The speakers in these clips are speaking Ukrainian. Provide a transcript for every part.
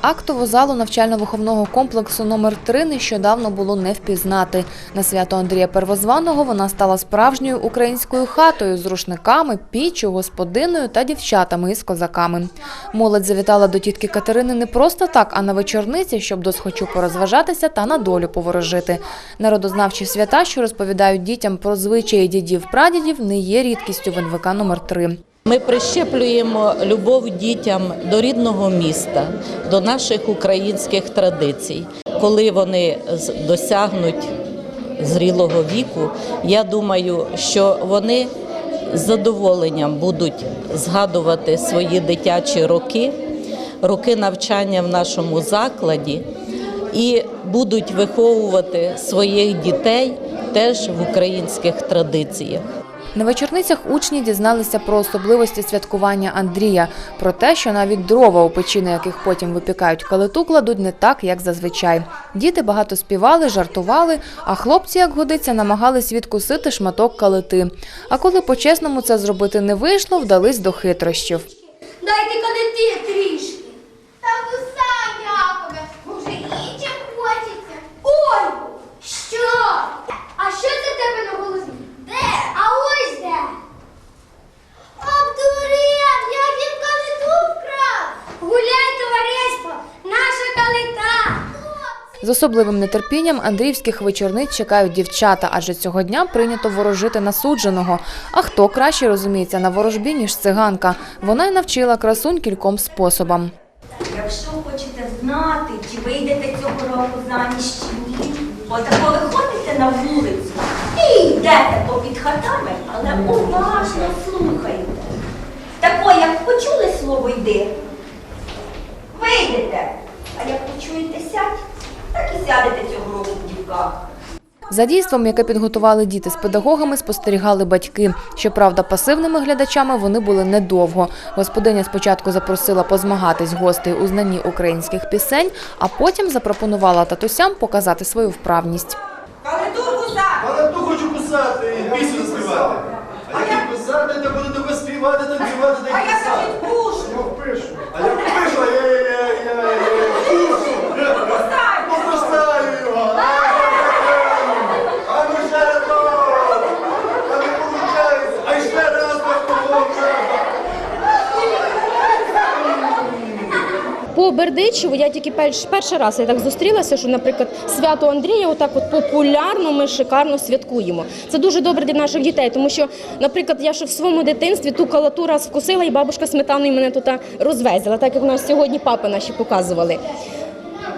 Актову залу навчально-виховного комплексу номер 3 нещодавно було не впізнати. На свято Андрія Первозваного вона стала справжньою українською хатою з рушниками, піччю, господиною та дівчатами із козаками. Молодь завітала до тітки Катерини не просто так, а на вечорниці, щоб досхочу порозважатися та на долю поворожити. Народознавчі свята, що розповідають дітям про звичаї дідів-прадідів, не є рідкістю в НВК номер 3 Ми прищеплюємо любов дітям до рідного міста, до наших українських традицій. Коли вони досягнуть зрілого віку, я думаю, що вони з задоволенням будуть згадувати свої дитячі роки, роки навчання в нашому закладі і будуть виховувати своїх дітей теж в українських традиціях. На вечорницях учні дізналися про особливості святкування Андрія, про те, що навіть дрова у печі, на яких потім випікають калиту, кладуть не так, як зазвичай. Діти багато співали, жартували, а хлопці, як годиться, намагались відкусити шматок калити. А коли по-чесному це зробити не вийшло, вдались до хитрощів. Дайте калити трішки. З особливим нетерпінням андріївських вечорниць чекають дівчата, адже цього дня прийнято ворожити на судженого. А хто краще розуміється на ворожбі, ніж циганка? Вона й навчила красунь кільком способам. Якщо хочете знати, чи вийдете цього року заміж чи ні, отако виходите на вулицю і йдете попід хатами, але уважно слухайте. Тако, як почули слово йди, вийдете. А як почуєте сядь, так і сядете За дійством, яке підготували діти з педагогами, спостерігали батьки. Щоправда, пасивними глядачами вони були недовго. Господиня спочатку запросила позмагатись гостей у знанні українських пісень, а потім запропонувала татусям показати свою вправність. Але ту хочу писати і пісню заспівати. А як писати, то будете ви співати, то співати, так і писати. Я пишу. А я пишу, а я, я, я, я, я, я, Попускаю його. А ну ще раз. А не виходить. А ще раз повторюю. По Бердичеву я тільки перш, перший раз я так зустрілася, що, наприклад, свято Андрія отак от популярно ми шикарно святкуємо. Це дуже добре для наших дітей, тому що, наприклад, я ще в своєму дитинстві ту калату раз вкусила, і бабушка сметаною мене тут розвезла, так як у нас сьогодні папи наші показували.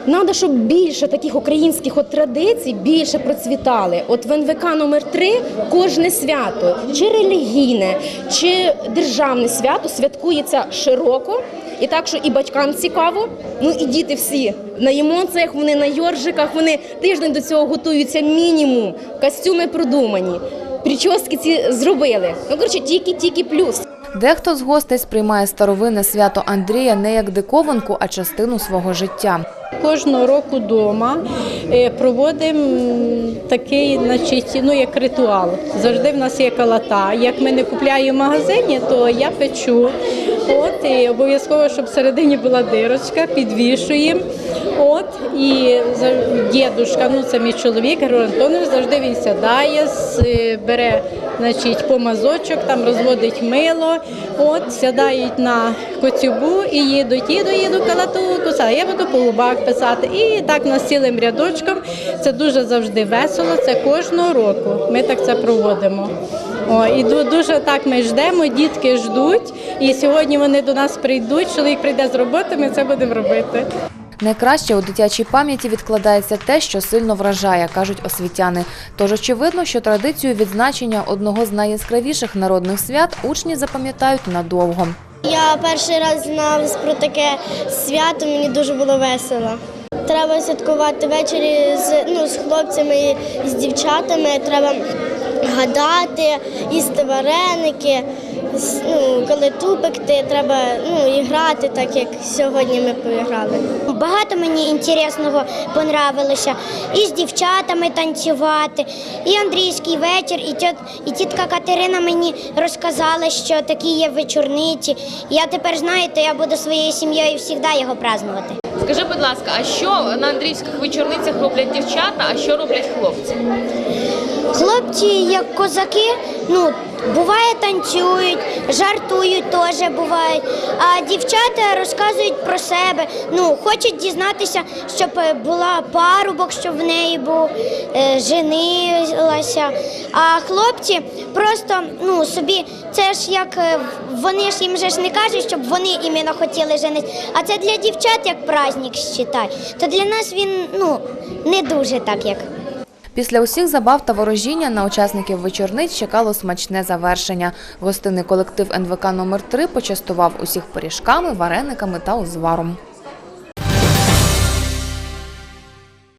Надо, щоб більше таких українських от традицій більше процвітали. От в НВК номер 3 кожне свято, чи релігійне, чи державне свято святкується широко. І так, що і батькам цікаво, ну і діти всі на емоціях, вони на йоржиках, вони тиждень до цього готуються мінімум, костюми продумані, прически ці зробили. Ну коротше, тільки-тільки плюс. Дехто з гостей сприймає старовинне свято Андрія не як диковинку, а частину свого життя. Кожного року вдома проводимо такий, значить, ну як ритуал. Завжди в нас є калата. Як ми не купляємо в магазині, то я печу. От і обов'язково, щоб всередині була дирочка, підвішуємо. От і дідушка, ну це мій чоловік, Герой Антонович, завжди він сядає, е, бере значить, помазочок, там розводить мило, от сядають на коцюбу і їдуть, їду, їду калату, кусаю. Я буду по губах писати. І так нас цілим рядочком. Це дуже завжди весело. Це кожного року. Ми так це проводимо. О, і ду- дуже так ми ждемо, дітки ждуть. І сьогодні вони до нас прийдуть. Чоловік прийде з роботи, ми це будемо робити. Найкраще у дитячій пам'яті відкладається те, що сильно вражає, кажуть освітяни. Тож очевидно, що традицію відзначення одного з найяскравіших народних свят учні запам'ятають надовго. Я перший раз знав про таке свято, мені дуже було весело. Треба святкувати ввечері з, ну, з хлопцями з дівчатами. Треба гадати, їсти вареники ну, коли тупекти, треба ну, і грати, так як сьогодні ми поіграли. Багато мені інтересного понравилося. І з дівчатами танцювати, і Андрійський вечір, і, тьот, і тітка Катерина мені розказала, що такі є вечорниці. Я тепер знаєте, я буду своєю сім'єю завжди його празднувати. Скажи, будь ласка, а що на Андріївських вечорницях роблять дівчата, а що роблять хлопці? Хлопці, як козаки, ну буває танцюють, жартують теж бувають. А дівчата розказують про себе. Ну хочуть дізнатися, щоб е, була парубок, щоб в неї був е, женилася. А хлопці просто ну собі це ж як е, вони ж їм же ж не кажуть, щоб вони іменно хотіли женитися. А це для дівчат як праздник считай. То для нас він ну не дуже так як. Після усіх забав та ворожіння на учасників вечорниць чекало смачне завершення. Гостинний колектив НВК номер 3 почастував усіх пиріжками, варениками та узваром.